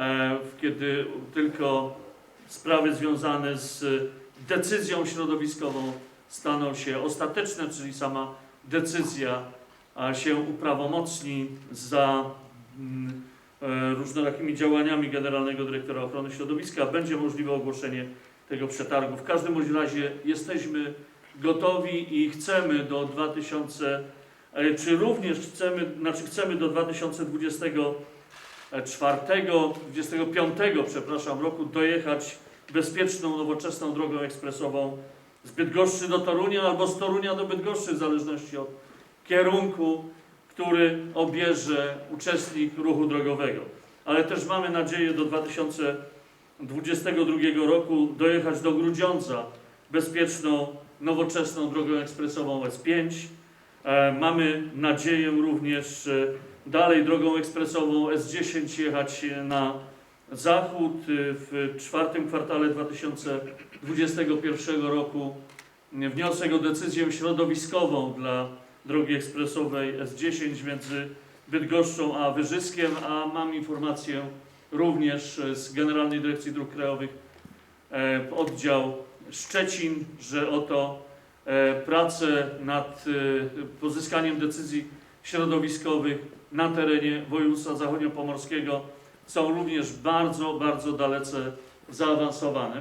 e, kiedy tylko sprawy związane z decyzją środowiskową staną się ostateczne, czyli sama decyzja się uprawomocni za mm, e, różnorakimi działaniami Generalnego Dyrektora Ochrony Środowiska, będzie możliwe ogłoszenie tego przetargu. W każdym bądź razie jesteśmy gotowi i chcemy do 2000, e, czy również chcemy, znaczy chcemy do 2024, 25, przepraszam, roku dojechać bezpieczną, nowoczesną drogą ekspresową z Bydgoszczy do Torunia albo z Torunia do Bydgoszczy, w zależności od kierunku, który obierze uczestnik ruchu drogowego. Ale też mamy nadzieję do 2022 roku dojechać do Grudziądza bezpieczną, nowoczesną drogą ekspresową S5. E, mamy nadzieję również dalej drogą ekspresową S10 jechać na zachód e, w czwartym kwartale 2021 roku. Wniosek o decyzję środowiskową dla drogi ekspresowej S10 między Bydgoszczą a Wyżyskiem, a mam informację również z Generalnej Dyrekcji Dróg Krajowych e, oddział Szczecin, że oto e, prace nad e, pozyskaniem decyzji środowiskowych na terenie województwa zachodniopomorskiego są również bardzo, bardzo dalece zaawansowane.